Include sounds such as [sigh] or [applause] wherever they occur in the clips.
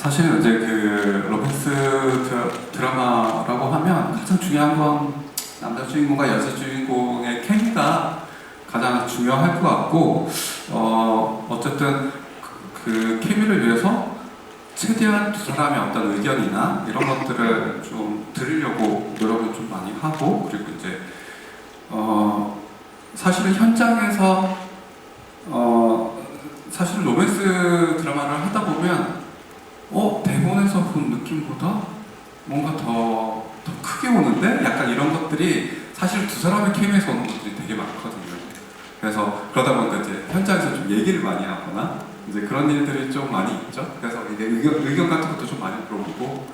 사실 이제 그 로맨스 드- 드라마라고 하면 가장 중요한 건 남자 주인공과 여자 주인공의 케미가 가장 중요할 것 같고 어 어쨌든 그, 그 케미를 위해서 최대한 두 사람의 어떤 의견이나 이런 것들을 좀 들으려고 노력을 좀 많이 하고 그리고 이제 어 사실은 현장에서 어 사실 로맨스 드라마를 하다 보면 어 대본에서 본 느낌보다 뭔가 더, 더 크게 오는데 약간 이런 것들이 사실 두 사람의 케미에서 오는 것들이 되게 많거든요. 그래서 그러다 보니까 이제 현장에서 좀 얘기를 많이 하거나 이제 그런 일들이 좀 많이 있죠. 그래서 이제 의견, 의견 같은 것도 좀 많이 물어보고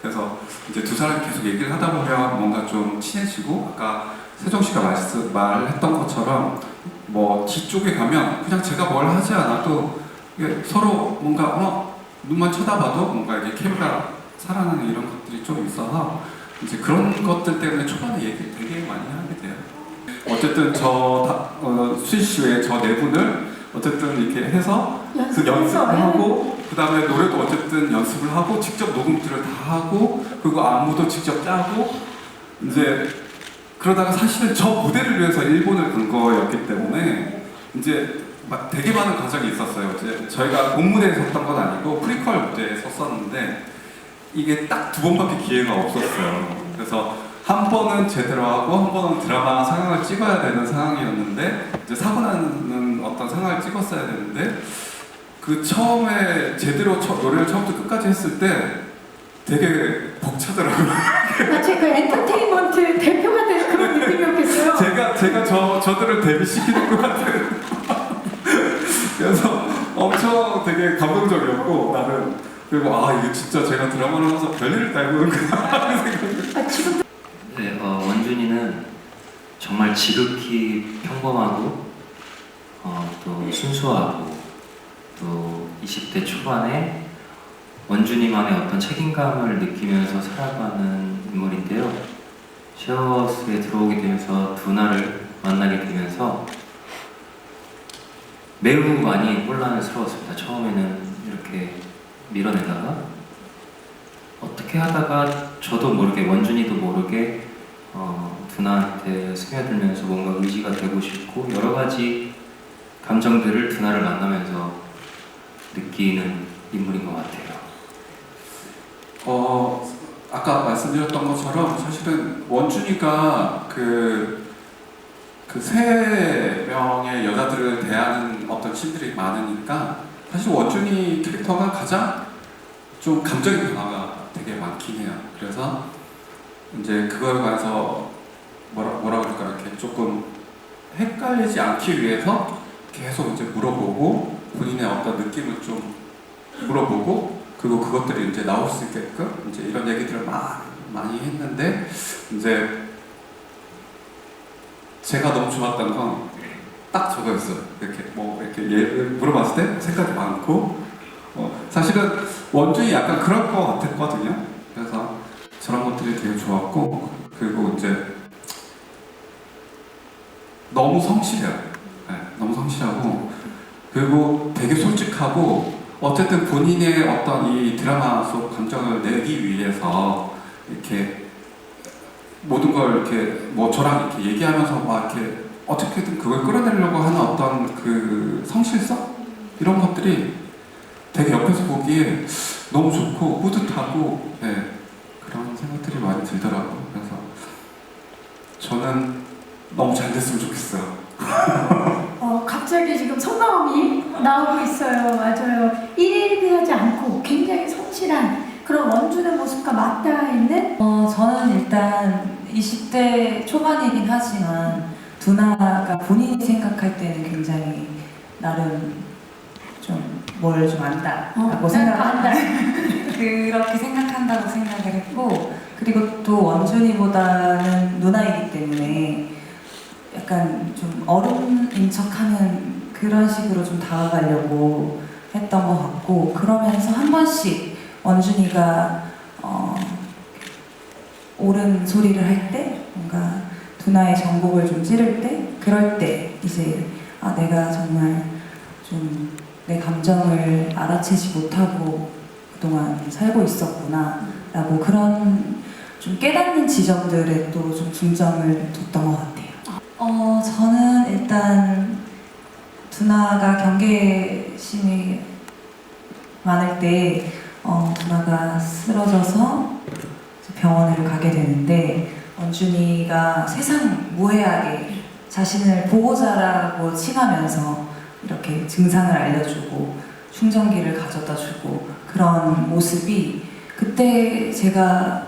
그래서 이제 두 사람이 계속 얘기를 하다 보면 뭔가 좀 친해지고 아까 세종 씨가 말씀, 말했던 것처럼 뭐 뒤쪽에 가면 그냥 제가 뭘 하지 않아도 서로 뭔가 어 눈만 쳐다봐도 뭔가 이게 케미가 살아나는 이런 것들이 좀 있어서 이제 그런 것들 때문에 초반에 얘기를 되게 많이 하게 돼요. 어쨌든 저 다- 어, 씨 외에 저 네 분을 어쨌든 이렇게 해서 그 연습을 하고 그 다음에 노래도 어쨌든 연습을 하고 직접 녹음들을 다 하고 그리고 안무도 직접 짜고 이제 그러다가 사실은 저 무대를 위해서 일본을 간 거였기 때문에 이제 막 되게 많은 과정이 있었어요. 이제 저희가 본 무대에 섰던 건 아니고 프리퀄 무대에 섰었는데 이게 딱 두 번밖에 기회가 없었어요. 그래서 한 번은 제대로 하고 한 번은 드라마 상황을 찍어야 되는 상황이었는데 이제 사고 나는 어떤 상황을 찍었어야 되는데 그 처음에 제대로 처- 노래를 처음부터 끝까지 했을 때 되게 벅차더라고요. 마치 그 엔터테인먼트 대표가 된 그런 느낌이었겠어요. 제가 제가 저 저들을 데뷔시키는 것 같은. 그래서 엄청 되게 감동적이었고 나는 그리고 아 이게 진짜 제가 드라마를 하면서 별일을 다 해보는구나 하는 생각이. 아, 지금 네, 어, 원준이는 정말 지극히 평범하고 어, 또 순수하고 또 20대 초반에 원준이만의 어떤 책임감을 느끼면서 살아가는 인물인데요. 쉐어하우스에 들어오게 되면서 두나를 만나게 되면서 매우 많이 혼란스러웠습니다. 처음에는 이렇게 밀어내다가 어떻게 하다가 저도 모르게 원준이도 모르게 어, 두나한테 스며들면서 뭔가 의지가 되고 싶고 여러 가지 감정들을 두나를 만나면서 느끼는 인물인 것 같아요. 어 아까 말씀드렸던 것처럼 사실은 원준이가 그 그 세 명의 여자들을 대하는 씬들이 많으니까 사실 원준이 캐릭터가 가장 좀 감정의 변화가 되게 많긴 해요. 그래서 이제 그거에 관해서 뭐라 뭐라 그럴까 이렇게 조금 헷갈리지 않기 위해서 계속 이제 물어보고 본인의 어떤 느낌을 좀 물어보고 그리고 그것들이 이제 나올 수 있게끔 이제 이런 얘기들을 막 많이 했는데 이제 제가 너무 좋았던 건 딱 저거였어요. 이렇게 뭐 이렇게 얘를 물어봤을 때 생각이 많고 어, 사실은 원준이 약간 그럴 것 같았거든요. 그래서 저런 것들이 되게 좋았고 그리고 이제 너무 성실해요. 네, 너무 성실하고 그리고 되게 솔직하고 어쨌든 본인의 어떤 이 드라마 속 감정을 내기 위해서 이렇게 모든 걸 이렇게 뭐 저랑 이렇게 얘기하면서 막 이렇게 어떻게든 그걸 끌어내려고 하는 어떤 그 성실성 이런 것들이 되게 옆에서 보기에 너무 좋고 뿌듯하고 네, 그런 생각들이 많이 들더라고요. 그래서 저는 너무 잘 됐으면 좋겠어요. [laughs] 어, 갑자기 지금 속마음이 나오고 있어요. 맞아요. 일일비하지 않고 굉장히 성실한 그런 원준의 모습과 맞닿아 있는 어, 저는 일단 20대 초반이긴 하지만 두나가 본인이 생각할 때는 굉장히 나름 좀 뭘 좀 안다라고 어, 생각한다. [laughs] 그렇게 생각한다고 생각을 했고 그리고 또 원준이보다는 누나이기 때문에 약간 좀 어른인 척하는 그런 식으로 좀 다가가려고 했던 것 같고 그러면서 한 번씩 원준이가 어, 옳은 소리를 할 때 뭔가 두나의 정복을 좀 찌를 때 그럴 때 이제 아 내가 정말 좀 내 감정을 알아채지 못하고 그동안 살고 있었구나라고 그런 좀 깨닫는 지점들에 또 좀 중점을 뒀던 것 같아요. 어, 저는 일단 두나가 경계심이 많을 때 어, 두나가 쓰러져서 병원을 가게 되는데 원준이가 세상 무해하게 자신을 보호자라고 칭하면서 이렇게 증상을 알려주고 충전기를 가져다 주고 그런 모습이 그때 제가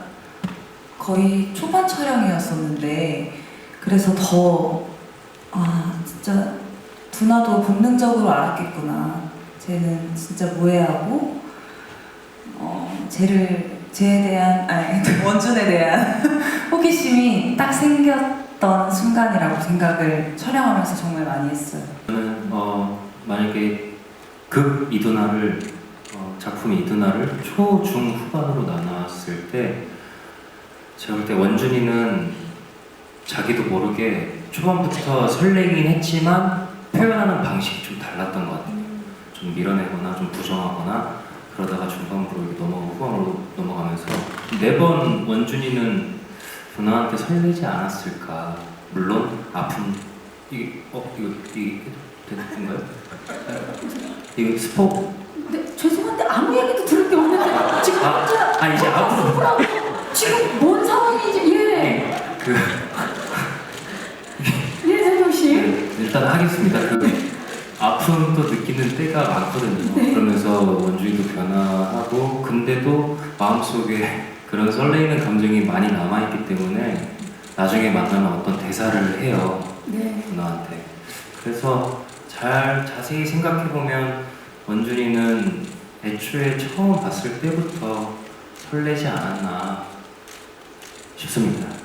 거의 초반 촬영이었었는데 그래서 더 아 진짜 두나도 본능적으로 알았겠구나. 쟤는 진짜 무해하고 어 쟤를 쟤에 대한 아니 [laughs] 원준에 대한 [laughs] 호기심이 딱 생겼던 순간이라고 생각을 촬영하면서 정말 많이 했어요. 저는 어, 만약에 극 이두나를 어, 작품 이두나를 초, 중, 후반으로 나눴을 때 제가 볼 때 원준이는 자기도 모르게 초반부터 설레긴 했지만 표현하는 방식이 좀 달랐던 것 같아요. 좀 밀어내거나 좀 부정하거나 그러다가 중반부로 넘어가고 후반으로 넘어가면서 매번 원준이는 누나한테 설레지 않았을까 물론 아픔 이게 어 이거 이게 됐는가요? [laughs] 이거 스포 네, 죄송한데 아무 얘기도 들을 게 없는데 지금 아, 혼자 아 이제 앞으로 지금 뭔 상황이지? 예, 그 예, 세종 씨. 네, 일단 하겠습니다. 그 아픔도 느끼는 때가 많거든요. 네. 그러면서 원주의도 변화하고 근데도 마음속에 그런 설레이는 감정이 많이 남아있기 때문에 나중에 만나면 어떤 대사를 해요. 네. 누나한테. 그래서 잘 자세히 생각해 보면 원준이는 애초에 처음 봤을 때부터 설레지 않았나 싶습니다.